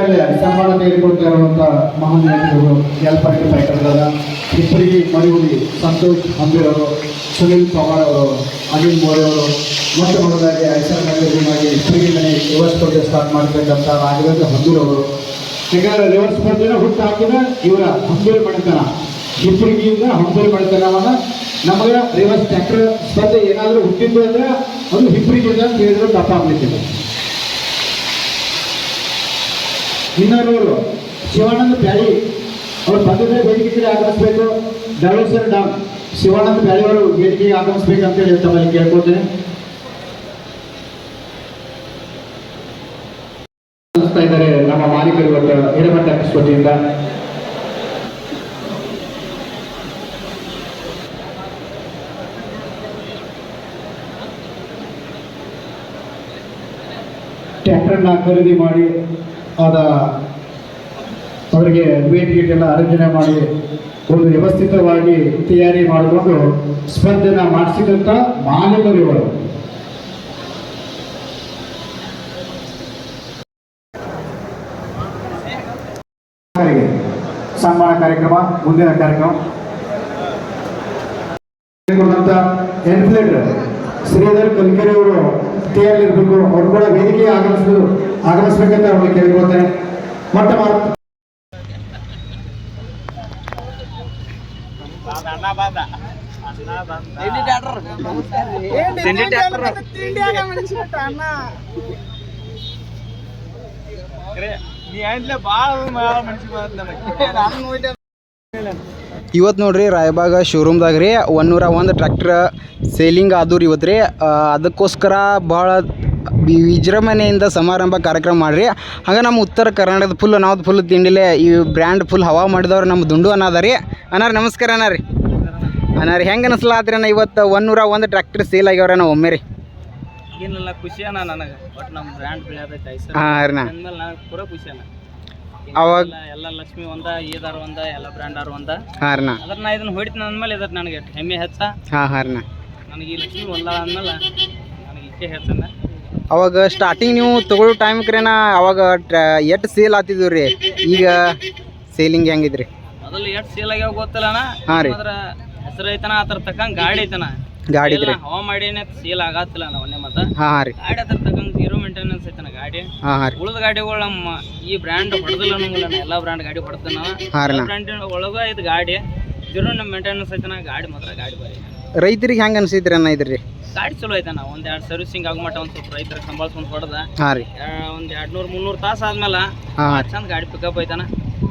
ಮೇಲೆ ಸನ್ಮಾನ ತೆಗೆದುಕೊಳ್ತಾ ಇರುವಂತಹ ಮಹಾನ್ ನಾಯಕರು ಎಲ್ಪಟ್ಟಿ ಫೈಟರ್ಗಳಾದ ಇಬ್ಬರಿಗೆ ಮರಿಹುಡಿ ಸಂತೋಷ್ ಹಂಬಿರವರು ಸುನಿಲ್ ಪವಾರ್ ಅವರು, ಅನಿಲ್ ಮೋರೆ ಅವರು, ಮೊಟ್ಟ ಮೊದಲಾಗಿ ಐಸರ್ನಲ್ಲಿ ಇಬ್ಬರಿಗೆ ಮನೆ ರಿವರ್ಸ್ ಸ್ಪರ್ಧೆ ಸ್ಟಾರ್ಟ್ ಮಾಡಬೇಕಂತ ರಾಘವೇಂದ್ರ ಹಂದೂರ್ ಅವರು ಯಾಕಂದ್ರೆ ರಿವರ್ಸ್ ಸ್ಪರ್ಧೆನ ಹುಟ್ಟು ಹಾಕಿದ ಇವರ ಹಂಬೀರ್ ಮಣಿತನ ಇಬ್ಬರಿಗಿಂದ ಹಂಬೀರ್ ಮಣಿತನವನ್ನ ನಮಗೆ ರಿವರ್ಸ್ ಟ್ಯಾಕ್ಟರ್ ಸ್ಪರ್ಧೆ ಏನಾದರೂ ಹುಟ್ಟಿದ್ದು ಅಂದ್ರೆ ಅದು ಇಬ್ಬರಿಗಿಂದ ಅಂತ ಹೇಳಿದ್ರು ತಪ್ಪಾಗ್ಲಿಕ್ಕಿಲ್ಲ ಇನ್ನೋರು ಶಿವಾನಂದ ಪ್ಯಾಳಿ ಅವರು ಬಂದಿದ್ದ ಬೇಡಿಕೆ ಆಗಮಿಸ್ಬೇಕು. ಧರ್ಮೇಶ್ವರ ಡಾಮ್ ಶಿವಾನಂದ ಪ್ಯಾಳಿ ಅವರು ವೇದಿಕೆಗೆ ಆಗಮಿಸಬೇಕಂತೇಳಿ ತಮ್ಮಲ್ಲಿ ಅನಿಸ್ತಾ ಇದ್ದಾರೆ ನಮ್ಮ ಮಾಲೀಕರು ಇವತ್ತು ಹಿರೇಮಠ ವತಿಯಿಂದ. ಟ್ಯಾಕ್ಟರ್ನ ಖರೀದಿ ಮಾಡಿ ಅದ ಅವರಿಗೆ ಭೇಟಿ ಗೀಟ್ ಎಲ್ಲ ಮಾಡಿ ಒಂದು ವ್ಯವಸ್ಥಿತವಾಗಿ ತಯಾರಿ ಮಾಡಿಕೊಂಡು ಸ್ಪರ್ಧೆನ ಮಾಡಿಸಿದಂಥ ಮಾಲೀಕರು ಇವರು ಸನ್ಮಾನ ಕಾರ್ಯಕ್ರಮ ಮುಂದಿನ ಕಾರ್ಯಕ್ರಮ. ಎನ್ಫ್ಲೇಟರ್ ಶ್ರೀಧರ್ ಕಲ್ಕೆರೆ ಅವರು ತಯಾರಿರಬೇಕು. ಅವರು ಕೂಡ ವೇದಿಕೆ ಆಗಮಿಸಲು ಆಗಮಿಸ್ಬೇಕಂತ ಅವ್ರಿಗೆ ಕೇಳ್ಕೊಳ್ತೇನೆ. ಮೊಟ್ಟ ಮಾತು ಇವತ್ತು ನೋಡ್ರಿ ರಾಯಬಾಗ ಶೋರೂಮ್ದಾಗ ರೀ ಒನ್ನೂರ ಒಂದು ಟ್ರ್ಯಾಕ್ಟರ್ ಸೇಲಿಂಗ್ ಆದೂರಿ ಇವತ್ತು ರೀ ಅದಕ್ಕೋಸ್ಕರ ಭಾಳ ವಿ- ವಿಜೃಂಭಣೆಯಿಂದ ಸಮಾರಂಭ ಕಾರ್ಯಕ್ರಮ ಮಾಡ್ರಿ. ಹಂಗೆ ನಮ್ಮ ಉತ್ತರ ಕರ್ನಾಟಕದ ಫುಲ್ ನಾವು ಫುಲ್ ತಿಂಡಿಲೆ ಈ ಬ್ರ್ಯಾಂಡ್ ಫುಲ್ ಹವಾ ಮಾಡಿದವ್ರು ನಮ್ಮ ದುಂಡು ಅನ್ನ ಅದ ರೀ ಅನ್ನಾರ ನಮಸ್ಕಾರ ಅಣ್ಣ ರೀ. ಅಣ್ಣ ರೀ ಹೆಂಗೆ ಅನಿಸ್ಲಾತ್ರಿ ಅಣ್ಣ ಇವತ್ತು? ಒನ್ನೂರ ಒಂದು ಟ್ರ್ಯಾಕ್ಟರ್ ಸೇಲ್ ಆಗ್ಯಾವ್ರಣ್ಣ ಒಮ್ಮೆ ರೀ. ಏನಿಲ್ಲ ಖುಷಿ ಅಣ್ಣ ನನಗೆ. ಬಟ್ ನಮ್ಮ ಬ್ರ್ಯಾಂಡ್ ಐಸರ್ ಹಾಂ ರೀ ಅಂದ್ಮೇಲೆ ನನಗೆ ಪೂರ ಖುಷಿ ಅಣ್ಣ. ಅವಾಗ ಎಲ್ಲ- ಲಕ್ಷ್ಮಿ ಒಂದ ಈದಾರ್ ಒಂದ ಎಲ್ಲ ಬ್ರ್ಯಾಂಡಾರ್ ಒಂದ. ಹಾಂ ರೀ ಅದ್ರ ನಾ ಇದನ್ನ ಹೊಡಿತೀನಿ ಅಂದ್ಮೇಲೆ ಇದ್ರ ನನಗೆ ಹೆಮ್ಮೆ ಹೆಚ್ಚ. ಹಾ ಹಾರ್ನಾ ನನಗೆ ಈ ಲಕ್ಷ್ಮಿ ಒಂದ ಅಂದ್ಮೇಲೆ ನನಗೆ ಇಷ್ಟೇ ಹೇಳ್ತಾನೆ ಅವಾಗ ಸ್ಟಾರ್ಟಿಂಗ್ ನೀವು ತಗೊಳ್ಳೋ ಟೈಮ್ಕ್ರೇನ ಅವಾಗ ಎಷ್ಟು ಸೇಲ್ ಆತಿದ್ವು ರೀ? ಈಗ ಸೇಲಿಂಗ್ ಹೆಂಗಿದ್ರಿ? ಮೊದಲು ಎಷ್ಟು ಸೇಲ್ ಆಗ್ಯಾವ ಗೊತ್ತಿಲ್ಲ ಅಣ್ಣ ಹಾಂ ರೀ. ಹೆಸರು ಐತನ ಅದ್ರ ತಕ್ಕಂಗೆ ಗಾಡಿ ಐತನ. ಗಾಡಿ ಇದ್ರಿ ಹವಾ ಮಾಡಿನೇ ಸೇಲ್ ಆಗತ್ತಿಲ್ಲ ಅಣ್ಣ ಒಂದೇ ಮತ್ತ. ಹಾಂ ರೀ. ಗಾಡಿ ಅದ್ರ ತಕ್ಕಂಗೆ ಜೀರೋ ಮೇಂಟೆನೆನ್ಸ್ ಐತನ ಗಾಡಿ. ಹಾಂ ರೀ. ಉಳಿದ ಗಾಡಿಗಳು ನಮ್ಮ ಈ ಬ್ರ್ಯಾಂಡ್ ಹೊಡೆದಿಲ್ಲ ಅನ್ನಂಗಿಲ್ಲ ಎಲ್ಲಾ ಬ್ರ್ಯಾಂಡ್ ಗಾಡಿ ಹೊಡೆದ ನಾವು. ಬ್ರ್ಯಾಂಡ್ ಒಳಗ ಇದು ಗಾಡಿ. ಜೀರೋ ನಮ್ಮ ಮೇಂಟೆನೆನ್ಸ್ ಐತನ ಗಾಡಿ ಮಾತ್ರ ಗಾಡಿ ಬರೀ. ರೈತರಿಗೆ ಹೆಂಗೆ ಅನ್ಸಿದ್ರಿ ಅಣ್ಣ ಇದ್ರಿ? ಗಾಡಿ ಚಲೋ ಐತನ ಒಂದ್ ಎರಡು ಸರ್ವಿಸಿಂಗ್ ಆಗಮಟ್ಟ ಒಂದ್ ಸ್ವಲ್ಪ ರೈತರ ಸಂಭಾಳ್ಸ್ಕೊಂಡ್ ಹೊಡೆದ ಹಾಂ ರೀ. ಒಂದ್ ಎರಡ್ ನೂರ್ ಮುನ್ನೂರು ತಾಸು ಆದ್ಮೇಲೆ ಹಾಂ. ರೀ ಚಂದ ಗಾಡಿ ಪಿಕಪ್ ಐತನ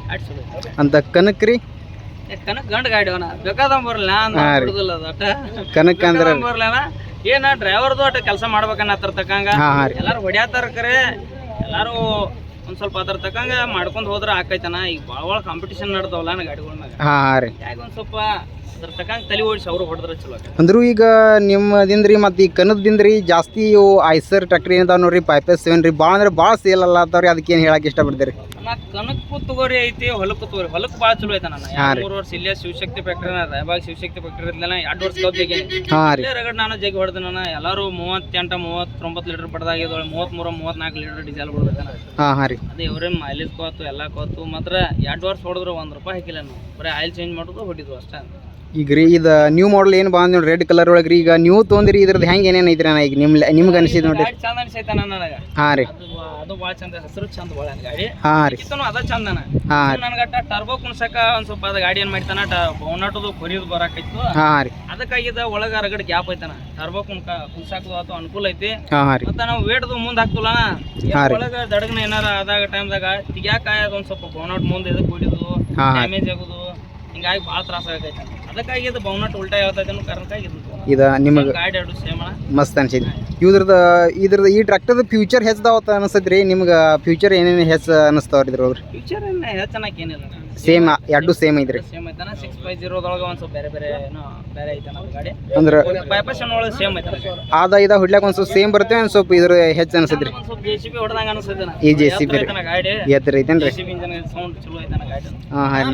ಗಾಡಿ ಚಲೋ ಐತೆ. ಅಂತ ಕನಕ್ ರೀ? ಕನಕ್ ಗಂಡ ಗಾಡಿ ಅವನ ಬೇಕಾದ ಬರಲ್ಲ ಹಾಂ ರೀ. ಬಿಡುದಿಲ್ಲ ಅದು ಅಟ ಕನಕ್ ಅಂದ್ರೆ ಬರಲ್ಲ ಏನ ಡ್ರೈವರ್ದು ಅಟ ಕೆಲಸ ಮಾಡ್ಬೇಕನ್ನ ಅದ್ರ ತಕ್ಕಂಗ? ಹಾಂ ಹಾಂ ರೀ. ಎಲ್ಲಾರು ಹೊಡ್ಯಾತಾರ ಕರೆ. ಎಲ್ಲಾರು ಒಂದ್ ಸ್ವಲ್ಪ ಅದ್ರ ತಕ್ಕಂಗ ಮಾಡ್ಕೊಂಡ್ ಹೋದ್ರ ಆಕೈತನ ಈಗ ಭಾಳ ಭಾಳ ಕಾಂಪಿಟೇಷನ್ ನಡ್ದವಲ್ಲ ಗಾಡಿಗಳ ಮ್ಯಾಗ. ಹಾಂ ಹಾಂ ರೀ. ಯಾಕೆ ಒಂದ್ ಸ್ವಲ್ಪ ಅದ್ರ ತಕ್ಕಂಗೆ ತಲೆ ಓಡಿಸಿ ಅವ್ರು ಹೊಡೆದ್ರೆ ಚಲೋ. ಅಂದ್ರು ಈಗ ನಿಮ್ಮದಿಂದ ರೀ ಮತ್ತೆ ಈ ಕನದಿಂದ ರೀ ಜಾಸ್ತಿ ಇವು ಐಸರ್ ಟ್ರ್ಯಾಕ್ಟ್ರಿ ಏನದಾವ ನೋಡ್ರಿ ಪೈಪಸ್ ಸೆವೆನ್ ರೀ ಭಾಳ ಅಂದ್ರೆ ಭಾಳ ಸೇಲ್ ಅಲ್ಲ ಅತ್ತಾವ್ರಿ ಅದಕ್ಕೆ ಏನು ಹೇಳಕ್ಕೆ ಇಷ್ಟಪಡ್ತೀರಿ? ನಾ ಕನಕ್ಕು ತಗೋರಿ ಐತಿ ಹೊಲಕ್ಕೂ ತಗೋರಿ ಹೊಲಕ್ಕೆ ಭಾಳ ಚಲೋ ಐತೆ ನನ್ನ. ಹಾಂ ರೀ. ಮೂರು ವರ್ಷ ಇಲ್ಲೇ ಶಿವಶಕ್ತಿ ಫ್ಯಾಕ್ಟ್ರಿ ರಾಯಬಾಗ್ ಶಿವಶಕ್ತಿ ಫ್ಯಾಕ್ಟ್ರಿ ಇರ್ಲಿಲ್ಲ ಎರಡು ವರ್ಷ ಕಬ್ಬು ಜಗ್ಗಿ ಹಾಂ ರೀ. ಇಲ್ಲೇ ರಗಡ್ ನಾನು ಜಗ್ಗಿ ಹೊಡೆದ ನಾನು ಎಲ್ಲರೂ ಮೂವತ್ತೆಂಟು ಮೂವತ್ತೊಂಬತ್ತು ಲೀಟರ್ ಪಡೆದಾಗಿದ್ದಳು ಮೂವತ್ತ್ಮೂರು ಮೂವತ್ತ್ನಾಲ್ಕು ಲೀಟರ್ ಡೀಸೆಲ್ ಬಿಡ್ಬೇಕು ಹಾಂ ಹಾಂ ರೀ. ಅದೇ ಇವರೇ ಮೈಲೇಜ್ ಕೋತು ಎಲ್ಲ ಕೋತು ಮಾತ್ರ ಎರಡು ವರ್ಷ ಹೊಡೆದ್ರು ಒಂದು ರೂಪಾಯಿ ಹಾಕಿಲ್ಲ ನಾವು. ಬರೀ ಆಯಿಲ್ ಚೇಂಜ್ ಮಾಡೋದು ಹೊಡಿದ್ವು ಅಷ್ಟೇ ಈಗ ರೀ ಇದು ನ್ಯೂ ಮಾಡಲ್ ಏನು ಬಾ ನೋಡಿ ರೆಡ್ ಕಲರ್ ಒಳಗೆ ರೀ ಈಗ ನೀವು ತೊಂದ್ರಿ ಇದ್ರದ್ದು ಹೆಂಗೆ ಏನೇನು ಐತ್ರಿ ಅಣ್ಣ ಈಗ ನಿಮ್ಮ ನಿಮ್ಗೆ ಅನಿಸಿದ ನೋಡಿ ಚಂದ ಅನ್ಸೈತೆ ನನಗೆ. ಹಾಂ ರೀ. ಅದು ಅದು ಭಾಳ ಚಂದ ಹೆಸರು ಚಂದ ಭಾಳ ಗಾಡಿ. ಹಾಂ ರೀ. ಅದ ಚಂದನ ಹಾಂ ರೀ. ನನಗಟ್ಟ ಟರ್ಬೋ ಕುಣ್ಸಕ ಒಂದು ಸ್ವಲ್ಪ ಅದ ಗಾಡಿ ಏನ್ ಮಾಡ್ತಾನ ಬೌನಾಟದು ಕೊರಿಯೋದು ಬರಾಕೈತು ಹಾಂ ರೀ. ಅದಕ್ಕಾಗಿದ ಒಳಗ ಅರಗಡೆ ಗ್ಯಾಪ್ ಐತನ. ಟರ್ಬೋ ಕುಣ್ಕ ಕುಣ್ಸಾಕದು ಆತು ಅನುಕೂಲ ಐತಿ. ಹಾಂ ರೀ. ಮತ್ತ ನಾವು ವೇಟ್ದು ಮುಂದೆ ಹಾಕ್ತಲ್ಲ. ಒಳಗ ದಡಗನ ಏನಾರ ಆದಾಗ ಟೈಮ್ದಾಗ ತಿಗ್ಯಾಕ ಒಂದ್ ಸ್ವಲ್ಪ ಬೌನಾಟ್ ಮುಂದೆ ಇದಕ್ಕೆ ಹೊಡಿದು ಹಾ, ಹಾ. ಡ್ಯಾಮೇಜ್ ಆಗುದು. ಹಿಂಗಾಗಿ ಭಾಳ ತ್ರಾಸ ಆಗೈತೆ. ಅದಕ್ಕಾಗಿ ಇದು ಬೌನಟ್ ಉಲ್ಟಾ ಹೇಳ್ತೈತೆ ಅನ್ನೋ ಕಾರಣಕ್ಕಾಗಿ. ಇದು. ನಿಮಗೆ ಗಾಡಿ ಎರಡು ಸೇಮ್ ಮಸ್ತ್ ಅನ್ಸೈತಿ ಇದ್ರದ ಇದ್ರದ್ದು ಈ ಟ್ರ್ಯಾಕ್ಟರ್ದ ಫ್ಯೂಚರ್ ಹೆಚ್ಚದಾವತ್ತ ಅನಿಸ್ತದ್ರಿ ನಿಮ್ಗೆ ಫ್ಯೂಚರ್ ಏನೇನು ಹೆಚ್ಚು ಅನಿಸ್ತಾವ್ರಿ ಇದ್ರೊಳಗೆ ಫ್ಯೂಚರ್ ಏನು ಹೆಚ್ಚನಕ್ಕೆ ಏನಿಲ್ಲ ಸೇಮ್ ಎರಡು ಸೇಮ್ ಐತ್ರಿ. ಸೇಮ್ ಐತನ ಸಿಕ್ಸ್ ಫೈವ್ ಜೀರೋದೊಳಗೆ ಒಂದು ಸ್ವಲ್ಪ ಬೇರೆ ಬೇರೆ ಏನೋ ಬೇರೆ ಐತನ ಗಾಡಿ. ಅಂದ್ರೆ ಬೈಪಾಸ್ ಒಳಗೆ ಸೇಮ್ ಐತನ ಆದ ಇದ ಹೊಡ್ಲಾಕ ಒಂದು ಸ್ವಲ್ಪ ಸೇಮ್ ಬರುತ್ತೆ ಒಂದು ಸ್ವಲ್ಪ ಇದ್ರ ಹೆಚ್ಚು ಅನ್ಸತ್ರಿ ಸ್ವಲ್ಪ ಜೆ ಸಿ ಬಿ ಹೊಡೆದಂಗೆ ಈ ಜೆಸಿಬಿ ರೀ. ಗಾಡಿ. ಎತ್ತರ ಐತೇನ್ರಿ? J C B engine sound ಚಲೋ ಐತನ ಗಾಡಿ ಹಾಂ ಹಾಂ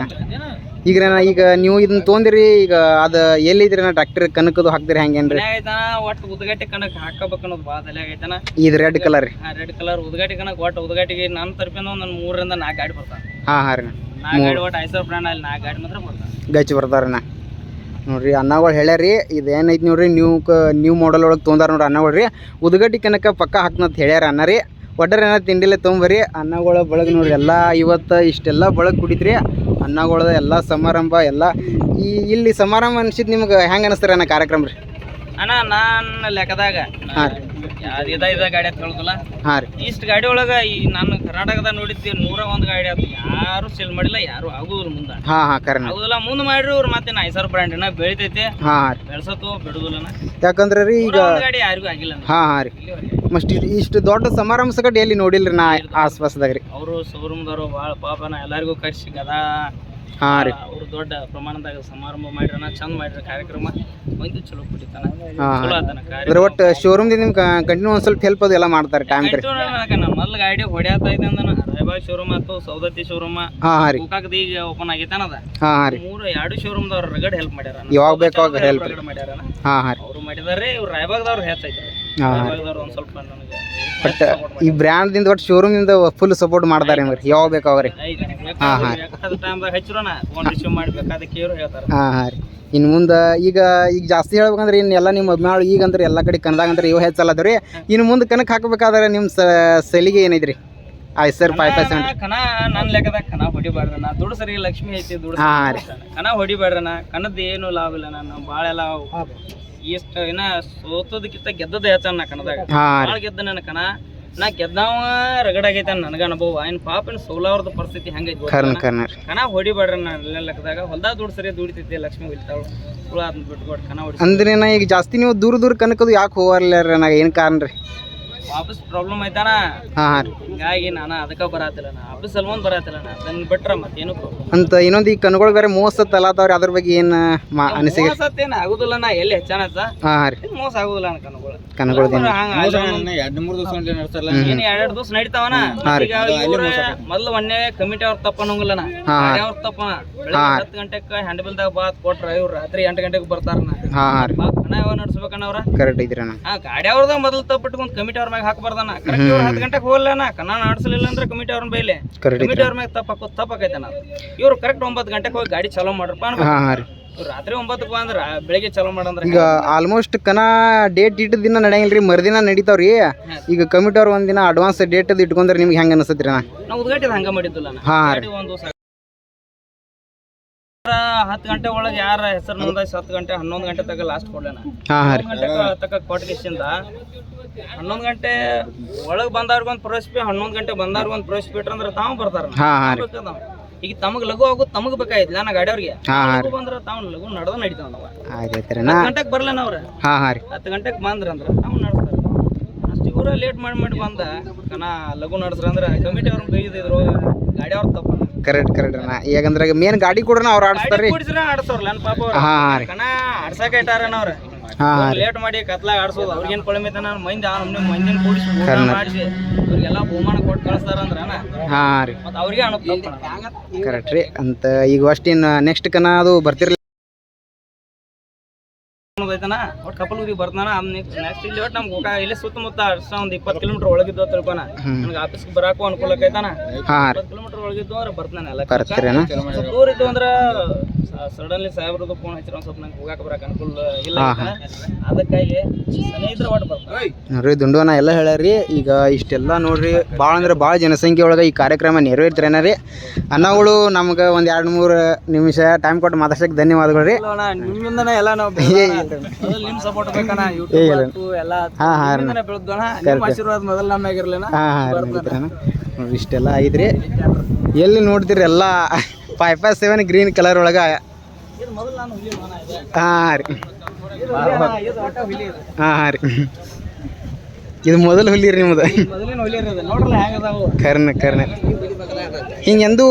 ಈಗ ನಾ ಈಗ ನೀವು ಇದನ್ನ ತೊಂದಿರಿ ಈಗ ಅದು ಎಲ್ಲಿದ್ರಿ ನಾ ಟ್ರ್ಯಾಕ್ಟರ್ ಕನಕದು ಹಾಕ್ದಿರಿ ಹಂಗೇನ್ರಿ ಐತನ ಒಟ್ಟು ಉದ್ಗಾಟಿ ಕಣಕ್ ಹಾಕಬೇಕು ಅನ್ನೋದು ಭಾಳ ತಲೆ ಐತನ. ಇದು ರೆಡ್ ಕಲರ್ ರೆಡ್ ಕಲರ್ ಉದ್ಗಾಟಿ ಕಣಕ್ ಒಟ್ಟು ಉದ್ಗಾಟಿಗೆ ನನ್ನ ತರಪಿಂದ ಒಂದು ಮೂರರಿಂದ ನಾಲ್ಕು ಗಾಡಿ ಬರ್ತಾವೆ. ಹಾಂ ಹಾಂ ರೀ ಗಾಡಿ ಒಟ್ಟು ಅಲ್ಲಿ ಗಾಡಿ ಮಾತ್ರ ಗಚ್ಚಿ ಬರ್ತಾರಣ್ಣ ನಾ ನೋಡ್ರಿ ಅನ್ನಗಳು ಹೇಳ್ಯಾರಿ ಇದು ಏನೈತಿ ನೋಡ್ರಿ ನ್ಯೂ ಕ ನ್ಯೂ ಮಾಡಲ್ ಒಳಗೆ ತೊಗೊಂಡಾರ ನೋಡ್ರಿ ಅನ್ನಗಳು ರೀ. ಉದ್ಗಟ್ಟಿ ಕನಕ ಪಕ್ಕ ಹಾಕ್ನಂತ ಹೇಳ್ಯಾರ ಅನ್ನ ರೀ. ಒಡ್ಡರ ಏನಾರು ತಿಂಡಿಲೆ ತೊಂಬರಿ ಅನ್ನಗಳ ಬಳಗ ನೋಡ್ರಿ ಎಲ್ಲ ಇವತ್ತು ಇಷ್ಟೆಲ್ಲ ಬಳಗ ಕುಡಿತ್ರಿ. ಅನ್ನಗಳ ಎಲ್ಲ ಸಮಾರಂಭ ಎಲ್ಲ ಈ ಇಲ್ಲಿ ಸಮಾರಂಭ ಅನ್ಸಿದ್ ನಿಮ್ಗೆ ಹೆಂಗೆ ಅನಿಸ್ತಾರೆ ಅನ್ನ ಕಾರ್ಯಕ್ರಮ ರೀ? ಅಣ್ಣ ನನ್ನ ಲೆಕ್ಕದಾಗ ಹಾಂ ಯಾವ್ದು ಇದ ಇದ ಗಾಡಿ ಅಂತ ಹೇಳುದಿಲ್ಲ ಹಾಂ ರೀ. ಇಷ್ಟು ಗಾಡಿ ಒಳಗೆ ಈ ನಾನು ಕರ್ನಾಟಕದಾಗ ನೋಡಿದ್ದೆ ನೂರ ಒಂದ್ ಗಾಡಿ ಅದು. ಯಾರು ಸೇಲ್ ಮಾಡಿಲ್ಲ ಯಾರು ಆಗುದಿಲ್ಲ ಮುಂದೆ. ಹಾಂ ಹಾಂ ಕರೆನ ಆಗುದಿಲ್ಲ ಮುಂದ್ ಮಾಡ್ರಿ ಅವ್ರು ಮತ್ತೆ ಐಸರ್ ಬ್ರ್ಯಾಂಡ್ ಬೆಳಿತೈತೆ. ಹಾ ರೀ. ಬೆಳ್ಸತ್ತು ಬಿಡುದಿಲ್ಲ ಯಾಕಂದ್ರೆ ರೀ ಈಗ ಗಾಡಿ ಯಾರಿಗೂ ಆಗಿಲ್ಲ ಹಾಂ ಹಾಂ ರೀ. ಮಸ್ಟ್ ಇಷ್ಟು ದೊಡ್ಡ ಸಮಾರಂಭ ಸಕಟ್ ಎಲ್ಲಿ ನೋಡಿಲ್ರಿ ನಾ ಆಸ್ಪಾಸ್ದಾಗ ರೀ. ಅವರು ಶೋರೂಮ್ದವರು ಭಾಳ ಪಾಪನ ಎಲ್ಲರಿಗೂ ಕರ್ಸಿ ಗದಾ ಹಾಂ ರೀ. ಅವ್ರು ದೊಡ್ಡ ಪ್ರಮಾಣದಾಗ ಸಮಾರಂಭ ಮಾಡಿರ ಚಂದ ಮಾಡಿರ ಕಾರ್ಯಕ್ರಮ. ಒಂದು ಚಲೋ ಕುಡಿತಾನ ಚಲೋ ಆತನ ಅಂದ್ರೆ ಕಾರ್ಯಕ್ರಮ. ಒಟ್ಟು ಶೋರೂಮ್ದಿಂದ ನಿಮ್ಗೆ ಕಂಟಿನ್ಯೂ ಒಂದ್ ಸ್ವಲ್ಪ ಹೆಲ್ಪ್ ಅದು ಎಲ್ಲ ಮಾಡ್ತಾರೆ ಟೈಮ್ ಕರೆ ಮೊದ್ಲು ಗಾಡಿ ಹೊಡ್ಯಾತ ಇದೆ ಅಂದನ ರಾಯಬಾಗ್ ಶೋರೂಮ್ ಆತು ಸೌದತ್ತಿ ಶೋರೂಮ್ ಹಾಂ ಹಾಂ ರೀ. ಗೋಕಾಕದ ಈಗ ಓಪನ್ ಆಗಿತ್ತಾನದ ಹಾಂ ಹಾಂ ರೀ. ಮೂರು ಎರಡು ಶೋರೂಮ್ದವ್ರು ರಗಡ್ ಹೆಲ್ಪ್ ಮಾಡ್ಯಾರ. ಯಾವಾಗ ಬೇಕು ಅವಾಗ help ರೀ. ರಗಡ್ ಮಾಡ್ಯಾರ. ಹಾಂ ಹಾಂ ರೀ. ಅವ್ರು ಮಾಡಿದಾರೆ ಇವ್ರು ರಾಯಬಾಗ್ದವ್ರು ಹೆಚ್ಚೈತೆ. ಹಾಂ ರಾಯಬಾಗ್ದವ್ರು ಒಂದು ಸ್ವಲ್ಪ ನನಗೆ ಬಟ್ ಈ ಬ್ರ್ಯಾಂಡ್ದಿಂದ ಒಟ್ಟು ಶೋರೂಮ್ದಿಂದ ಫುಲ್ ಸಪೋರ್ಟ್ ಮಾಡ್ತಾರೆ ರೀ ಯಾವ ಬೇಕು ಅವಾಗ ರೀ ಹಾಂ, ಹಾಂ. ಹಾಂ ಹಾಂ ರೀ. ಇನ್ನು ಮುಂದೆ ಈಗ ಈಗ ಜಾಸ್ತಿ ಹೇಳ್ಬೇಕಂದ್ರೆ ಇನ್ನು ಎಲ್ಲ ನಿಮ್ಮ ಅಭಿಮಾನ ಈಗ ಅಂದ್ರೆ ಎಲ್ಲ ಕಡೆ ಕನ್ನಡ ಅಂದ್ರೆ ಇವು ಹೆಚ್ಚಲ್ಲ ರೀ. ಇನ್ನು ಮುಂದೆ ಕನಕ್ಕೆ ಹಾಕಬೇಕಾದ್ರೆ ನಿಮ್ಮ ಸೆಲಿಗೆ ಏನೈತ್ರಿ? ಆಯ್ತು ಸರ್ ಫೈವ್ ಪರ್ಸೆಂಟ್ ಕನ ನನ್ನ ಲೆಕ್ಕದಾಗ ಕನ ಹೊಡಿಬಾರ್ದನ ದುಡ್ಡು ಸರಿ ಲಕ್ಷ್ಮಿ ಐತಿ ದುಡ್ಡು ಹಾಂ ರೀ. ಕನ ಹೊಡಿಬಾರ್ದನ ಕನದ ಏನು ಲಾಭ ಇಲ್ಲ ನಾನು ಭಾಳ ಎಲ್ಲ ಇಷ್ಟ ಏನ ಸೋತದಕ್ಕಿಂತ ಗೆದ್ದದ ಹೆಚ್ಚ ಕಣದಾಗ. ಭಾಳ ಗೆದ್ದ ನನ್ನ ಕಣ. ನಾ ಗೆದ್ದವ ರಗಡಾಗೈತೆ ನನಗ ಅನುಭವ. ಏನು ಪಾಪ ಏನು ಸೋಲಾವ್ರದ ಪರಿಸ್ಥಿತಿ ಹೆಂಗೈತಿ ಕಣ ಹೊಡಿಬೇಡ್ರಿ ನಾನು ಲೆಕ್ಕದಾಗ. ಹೊಲ್ದಾಗ ದುಡ್ಡು ಸರಿ ದುಡಿತೈತಿ ಲಕ್ಷ್ಮಿ ಹೊಲಿತಾಳು ಸುಳ ಅದನ್ನ ಬಿಟ್ಬಿಟ್ಟು ಕಣ ಹೊಡಿ ಈಗ ಜಾಸ್ತಿ ನೀವು ದೂರ ದೂರ ಕನಕದು ಯಾಕೆ ಹೋಗಲ್ಲ ರೀ ನನಗೆ ಏನು ಕಾರಣ ರೀ? ವಾಪಸ್ ಪ್ರಾಬ್ಲಮ್ ಐತಾನ ಹಾಂ ಹಾಂ ರೀ. ಹಿಂಗಾಗಿ ನಾನು ಅದಕ್ಕೆ ಬರಾತಿಲ್ಲ ನಾ ಆಫೀಸ್ ಸಲ್ಮನ್ ಬರಾತಿಲ್ಲ ನಾ ಅದನ್ನ ಬಿಟ್ರ ಮತ್ತೇನು ಪ್ರಾಬ್ಲಮ್ ಅಂತ ಇನ್ನೊಂದು ಈ ಕನ್ಗಳು ಬೇರೆ ಮೋಸ ತಲಾತಾವ್ರಿ ಅದ್ರ ಬಗ್ಗೆ ಏನು ಮಾ ಅನಿಸಿಕೆ? ಮೋಸ ಏನು ಆಗುದಿಲ್ಲ ನಾ ಎಲ್ಲಿ ಹೆಚ್ಚಾನ ಹಾಂ ಹಾಂ ರೀ. ಮೋಸ ಆಗುದಿಲ್ಲ ನನ್ನ ಎರಡ್ ಮೂರ್ ಎರಡು ಮೂರು ದಿವಸ ಏನು ಎರಡೆರಡು ದಿವಸ ನಡೀತಾವನ? ಹಾಂ ರೀ. ಈಗ ಇವ್ರ ಮೊದ್ಲು ಒನ್ನೆ ಕಮಿಟಿ ಅವ್ರ ತಪ್ಪ ಅನ್ನೋಂಗಿಲ್ಲ ನಾ. ಹಾಂ. ಅವ್ರ ತಪ್ಪ. ಬೆಳಗ್ಗೆ ಹತ್ತು ಗಂಟೆಗೆ ಹ್ಯಾಂಡ್ ಬಿಲ್ದಾಗ ಬಾತ್ ಕೊಟ್ರ ಇವ್ರು ರಾತ್ರಿ ಎಂಟು ಗಂಟೆಗೆ ಬರ್ತಾರ ಹಾಂ ಹಾಂ ರೀ. ಯಾವ ನಡ್ಸ್ಬೇಕಣ್ಣ ಅವ್ರ ಕರೆಕ್ಟ್ ಐತ್ರಿ ಅಣ್ಣ. ಆ ಗಾಡಿ ಅವ್ರದ ಮೊದಲು ತಪ್ಪಿಟ್ಕೊಂಡು ಕಮಿಟಿ ಅವ್ರ ಮ್ಯಾಗ ಹಾಕಬಾರ್ದನ ಕರೆಕ್ಟ್ ಹತ್ತು ಗಂಟೆಗೆ ಹೋಗ್ಲನ? ನಾನು ಆಡಿಸಲಿಲ್ಲ ಅಂದ್ರೆ ಕಮಿಟಿ ಅವ್ರನ್ನ ಬೈಲೆ ಕರೆಕ್ಟ್ ಕಮಿಟಿ ಅವ್ರ ಮ್ಯಾಗ ತಪ್ಪ ಹಾಕೋದು ತಪ್ಪಾಕೈತೆ ನಾನು ಇವ್ರು ಕರೆಕ್ಟ್ ಒಂಬತ್ತು ಗಂಟೆಗೆ ಹೋಗಿ ಗಾಡಿ ಚಾಲೂ ಮಾಡ್ರಪ್ಪ ರಾತ್ರಿ ಒಂಬತ್ತಕ್ಕೆ ಬಂದ್ರ ಬೆಳಿಗ್ಗೆ ಚಾಲೂ ಮಾಡಂದ್ರ ಈಗ ಆಲ್ಮೋಸ್ಟ್ ಕನ ಡೇಟ್ ಇಟ್ಟ ದಿನ ನಡೆಯಂಗಿಲ್ಲ ರೀ ಮರುದಿನ ನಡೀತಾವ್ರಿ. ಈಗ ಕಮಿಟಿ ಅವ್ರು ಒಂದಿನ ಅಡ್ವಾನ್ಸ್ ಡೇಟ್ ಇಟ್ಕೊಂಡ್ರೆ ನಿಮ್ಗೆ ಹೆಂಗೆ ಅನಿಸ್ತೈತ್ರಿ ಅಣ್ಣ? ನಾವು ಉದ್ಘಾಟಿದ ಹಂಗ ಮಾಡಿದ್ದಿಲ್ಲ ನಾ ಹಾಂ ರೀ. ಒಂದ್ ಹತ್ತು ಗಂಟೆ ಒಳಗೆ ಯಾರ ಹೆಸರು ನೋಂದಾಯಿಸಿ ಹತ್ತು ಗಂಟೆ ಹನ್ನೊಂದು ಗಂಟೆ ತಗ ಲಾಸ್ಟ್ ಕೊಡ್ಲೇನ. ಗಂಟೆ ತಕ ಕೊಟ್ಟಿಗೆಸಿಂದ ಹನ್ನೊಂದು ಗಂಟೆ ಒಳಗೆ ಬಂದವ್ರಿಗೊಂದು ಪ್ರವೇಶ ಹನ್ನೊಂದು ಗಂಟೆ ಬಂದವ್ರಿಗೊಂದು ಪ್ರವೇಶ ಬಿಟ್ರ ಅಂದ್ರೆ ತಾವು ಬರ್ತಾರ. ಈಗ ತಮಗ್ ಲಘು ಆಗೋದು ತಮಗ್ ಬೇಕಾಯ್ತಿಲ್ಲ ನಾನು ಗಾಡಿಯವ್ರಿಗೆ? ಬಂದ್ರ ತಾವ್ ಲಘು ನಡೆದ ನಡೀತಾವ ನಾವು. ಹತ್ತು ಗಂಟೆಗೆ ಬರ್ಲೇನ ಅವ್ರ? ಹತ್ತು ಗಂಟೆಗೆ ಬಂದ್ರ ಅಂದ್ರ ತಾವು ನಡೆಸ್ತಾರ. ಅಷ್ಟು ಇವ್ರ ಲೇಟ್ ಮಾಡಿ ಮಾಡಿ ಬಂದ ಕಣ ಲಘು ನಡೆಸ್ರ ಅಂದ್ರೆ ಕಮಿಟಿ ಅವ್ರನ್ನ ಬೈದಿದ್ರು ಅವ್ರ ತಪ್ಪ ಕರೆಕ್ಟ್ ಕರೆಕ್ಟ್ ಅಣ್ಣ. ಯಾಕಂದ್ರೆ ಮೇನ್ ಗಾಡಿ ಕೂಡ ಅವ್ರು ಆಡಿಸ್ತಾರ ರೀ ಗಾಡಿ ಕುಡಿಸ್ರ ಆಡ್ಸೋರ್ಲ ನನ್ನ ಪಾಪ ಅವ್ರ. ಹಾಂ ರೀ. ಹಾಂ ಲೇಟ್ ಮಾಡಿ ಕತ್ಲಾಗ ಆಡ್ಸೋದು ಅವ್ರಿಗೇನು ಕೊಳಮಿತ ನಾನು ಮಂದಿ ಆ ನಮ್ನೆ ಮಂದಿನ ಕೂಡಿಸಿ. ಮಾಡಿಸಿ ಇವ್ರಿಗೆಲ್ಲ ಬಹುಮಾನ ಕೊಟ್ಟು ಕಳಿಸ್ತಾರ ಅಂದ್ರೆ ಹಾಂ ರೀ. ಮತ್ತೆ ಅವ್ರಿಗೆ ಕರೆಕ್ಟ್ ರೀ. ಅಂತ ಈಗ ಅಷ್ಟಿನ್ ನೆಕ್ಸ್ಟ್ ಕನ ಅದು ಬರ್ತಿರ್ಲಿ. ಐತನ? ಒಟ್ಟು ಕಪಲ್ ಊರಿಗೆ ಬರ್ತಾನ ನೆಕ್ಸ್ಟ್ ಇಲ್ಲಿ ಒಟ್ಟು ನಮ್ಗೆ ಹೋಗ ಇಲ್ಲೇ ಸುತ್ತಮುತ್ತ ಅಷ್ಟ ಒಂದು ಇಪ್ಪತ್ತು ಕಿಲೋಮೀಟರ್ ಒಳಗಿದ್ದು ತಿಳ್ಕೊನ. ನನಗೆ ಆಫೀಸ್ಗೆ ಬರಾಕು ಅನುಕೂಲಕ್ಕೆ ಐತಾನ? ಇಪ್ಪತ್ತು ಕಿಲೋಮೀಟರ್ ಒಳಗಿದ್ದು ಅಂದ್ರೆ ಬರ್ತಾನೆ ಎಲ್ಲ ಅಣ್ಣ ಸ್ವಲ್ಪ ದೂರ ಇದ್ದು ಅಂದ್ರೆ ಸಡನ್ಲಿ ಸಾಹೇಬ್ರದ್ದು ಫೋನ್ ಹಚ್ಚಿರ ಒಂದು ಸ್ವಲ್ಪ ನಂಗೆ ಹೋಗಾಕ ಬರಕ್ಕೆ ಅನುಕೂಲ ಇಲ್ಲ ಅದಕ್ಕಾಗಿ ಸ್ನೇಹಿತರ ಒಟ್ಟು ಬರ್ತಾರೆ ನೋಡ್ರಿ ದುಂಡುವನ ಎಲ್ಲ ಹೇಳ್ಯಾರಿ ಈಗ ಇಷ್ಟೆಲ್ಲ ನೋಡ್ರಿ ಭಾಳ ಅಂದ್ರೆ ಭಾಳ ಜನಸಂಖ್ಯೆ ಒಳಗೆ ಈ ಕಾರ್ಯಕ್ರಮ ನೆರವೇರ್ತಾರೇನ ರೀ ಅನ್ನಗಳು ನಮ್ಗೆ ಒಂದು ಎರಡು ಮೂರು ನಿಮಿಷ ಟೈಮ್ ಕೊಟ್ಟು ಮಾತಾಡ್ಸಕ್ಕೆ ಧನ್ಯವಾದಗಳು ರೀ ನಿಮ್ಮಿಂದನೇ ಎಲ್ಲ ನಾವು ನಿಮ್ಮ ಸಪೋರ್ಟ್ ಬೇಕಣ್ಣ ಯೂಟ್ಯೂಬ್ ಎಲ್ಲ ಹಾಂ ಹಾಂ ಬೆಳೆದೋಣ ನಿಮ್ಮ ಆಶೀರ್ವಾದ ಮೊದಲು ನಮ್ಮಾಗಿರ್ಲಿನ ಹಾಂ ಹಾಂ ಇಷ್ಟೆಲ್ಲ ಐತ್ರಿ ಎಲ್ಲಿ ನೋಡ್ತೀರಿ ಎಲ್ಲ five five seven green colour ಒಳಗೆ? ಹಾಂ ರೀ. ಹಾಂ ರೀ. ಇದು ಮೊದಲು ಹುಲಿ ರೀ ಕರ್ನ ಕರ್ನ ಹಿಂಗೆಂದು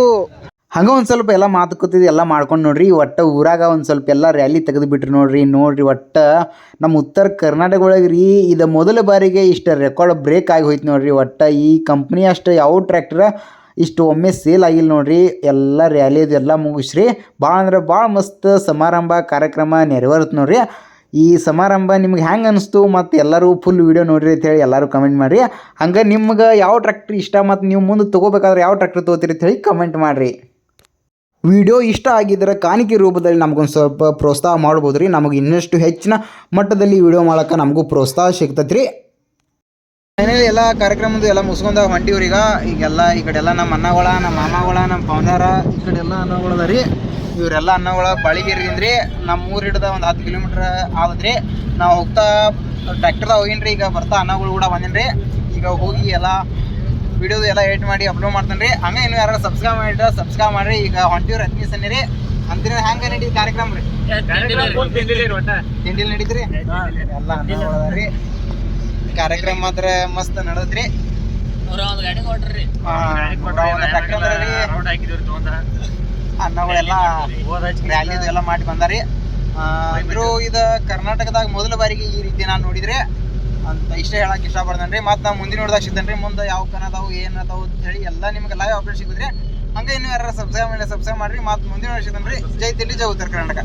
ಹಂಗ ಒಂದು ಸ್ವಲ್ಪ ಎಲ್ಲ ಮಾತುಕತೆ ಎಲ್ಲ ಮಾಡ್ಕೊಂಡು ನೋಡ್ರಿ. ಒಟ್ಟ ಊರಾಗ ಒಂದು ಸ್ವಲ್ಪ ಎಲ್ಲ ರ್ಯಾಲಿ ತೆಗೆದು ಬಿಟ್ರಿ ನೋಡ್ರಿ. ನೋಡ್ರಿ ಒಟ್ಟ ನಮ್ಮ ಉತ್ತರ ಕರ್ನಾಟಕ ಒಳಗೆ ರೀ ಇದು ಮೊದಲ ಬಾರಿಗೆ ಇಷ್ಟು ರೆಕಾರ್ಡ್ ಬ್ರೇಕ್ ಆಗಿ ಹೋಯ್ತು ನೋಡ್ರಿ. ಒಟ್ಟ ಈ ಕಂಪ್ನಿ ಅಷ್ಟು ಯಾವ ಟ್ರ್ಯಾಕ್ಟರ್ ಇಷ್ಟು ಒಮ್ಮೆ ಸೇಲ್ ಆಗಿಲ್ಲ ನೋಡ್ರಿ. ಎಲ್ಲ ರ್ಯಾಲಿದು ಎಲ್ಲ ಮುಗಿಸ್ರಿ. ಭಾಳ ಅಂದ್ರೆ ಭಾಳ ಮಸ್ತ್ ಸಮಾರಂಭ ಕಾರ್ಯಕ್ರಮ ನೆರವೇರುತ್ತೆ ನೋಡ್ರಿ. ಈ ಸಮಾರಂಭ ನಿಮ್ಗೆ ಹೆಂಗೆ ಅನಿಸ್ತು ಮತ್ತು ಎಲ್ಲರೂ ಫುಲ್ ವೀಡಿಯೋ ನೋಡಿರಿ ಅಂತ ಹೇಳಿ ಎಲ್ಲರೂ ಕಮೆಂಟ್ ಮಾಡಿರಿ. ಹಂಗೆ ನಿಮ್ಗೆ ಯಾವ ಟ್ರ್ಯಾಕ್ಟ್ರ್ ಇಷ್ಟ ಮತ್ತು ನೀವು ಮುಂದೆ ತೊಗೋಬೇಕಾದ್ರೆ ಯಾವ ಟ್ರ್ಯಾಕ್ಟರ್ ತೊಗೋತೀರಿ ಅಂತ ಹೇಳಿ ಕಮೆಂಟ್ ಮಾಡಿರಿ. ವಿಡಿಯೋ ಇಷ್ಟ ಆಗಿದ್ರೆ ಕಾಣಿಕೆ ರೂಪದಲ್ಲಿ ನಮಗೊಂದು ಸ್ವಲ್ಪ ಪ್ರೋತ್ಸಾಹ ಮಾಡ್ಬೋದು ರೀ ನಮಗೆ ಇನ್ನಷ್ಟು ಹೆಚ್ಚಿನ ಮಟ್ಟದಲ್ಲಿ ವಿಡಿಯೋ ಮಾಡೋಕೆ ನಮಗೂ ಪ್ರೋತ್ಸಾಹ ಸಿಗ್ತೈತೆ ರೀ ಫೈನಲಿ ಎಲ್ಲ ಕಾರ್ಯಕ್ರಮದ ಎಲ್ಲ ಮುಗಿಸ್ಕೊಂಡ ಹೊಂಟಿವ್ರೀಗ ಈಗೆಲ್ಲ ಈ ಕಡೆ ಎಲ್ಲ ನಮ್ಮ ಅನ್ನಗಳ ನಮ್ಮ ಮಾಮಗಳ ನಮ್ಮ ಪೌನಾರ ಈ ಕಡೆ ಎಲ್ಲ ಅನ್ನಗಳದ ರೀ ಇವರೆಲ್ಲ ಅನ್ನಗಳ ಬಳಿಗೆ ರೀ ನಮ್ಮ ಊರು ಹಿಡ್ದ ಒಂದು ಹತ್ತು ಕಿಲೋಮೀಟ್ರ್ ಆದದ್ರಿ ನಾವು ಹೋಗ್ತಾ ಟ್ರ್ಯಾಕ್ಟರ್ದಾಗ ಹೋಗಿನ್ರಿ ಈಗ ಬರ್ತಾ ಅನ್ನಗಳು ಕೂಡ ಬಂದಿನ್ರಿ. ಈಗ ಹೋಗಿ ಎಲ್ಲ ವಿಡಿಯೋದು ಎಲ್ಲ ಎಡಿಟ್ ಮಾಡಿ ಅಪ್ಲೋಡ್ ಮಾಡ್ತೇನೆ ರೀ ಹಂಗೆ ಇನ್ನು ಯಾರು ಸಬ್ಸ್ಕ್ರೈಬ್ ಮಾಡಿದ್ರೆ ಸಬ್ಸ್ಕ್ರೈಬ್ ಮಾಡಿರಿ. ಈಗ ಹೊಂಟಿವ್ರು ಸನ್ನಿ ರೀ ಅಂತಿನ ಹೆಂಗೆ ನಡೀತಿ ಕಾರ್ಯಕ್ರಮ ರೀ? ತಿಂಡಿಲ್ ನಡೀತ್ರಿ? ಎಲ್ಲ ಅಣ್ಣಗಳ ರೀ ಕಾರ್ಯಕ್ರಮ ಮಾತ್ರ ಮಸ್ತ್ ನಡೆದ್ರಿ. ಅನ್ನಗಳೆಲ್ಲ ರ್ಯಾಲಿದು ಎಲ್ಲ ಮಾಡಿ ಬಂದಾರಿ. ಇದ್ರು ಇದ ಕರ್ನಾಟಕದಾಗ ಮೊದಲ ಬಾರಿಗೆ ಈ ರೀತಿ ನಾನು ನೋಡಿದ್ರೆ ಅಂತ ಇಷ್ಟ ಹೇಳಕ್ ಇಷ್ಟಪಡ್ತೇನೆ ರೀ ಮತ್ತೆ ನಾವು ಮುಂದಿನ ನೋಡಿದಾಗ ಸಿಗ್ತೇನೆ ರೀ ಮುಂದೆ ಯಾವ ಕನ ಅದಾವು ಏನು ಅದಾವು ಅಂತ ಹೇಳಿ ಎಲ್ಲ ನಿಮ್ಗೆ ಲೈವ್ ಅಪ್ಡೇಟ್ ಸಿಗುತ್ತೆ ಹಂಗೆ ಇನ್ನು ಯಾರು ಸಬ್ಸ್ಕ್ರೈಬ್ ಮಾಡಿ ಸಬ್ಸ್ಕ್ರೈಬ್ ಮಾಡ್ರಿ. ಮತ್ತೆ ಮುಂದಿನ ನೋಡ್ ಸಿಗ್ತೇನೆ ರೀ ಜೈ ದಿಲ್ಲಿ ಜೈ ಉತ್ತರ ಕರ್ನಾಟಕ.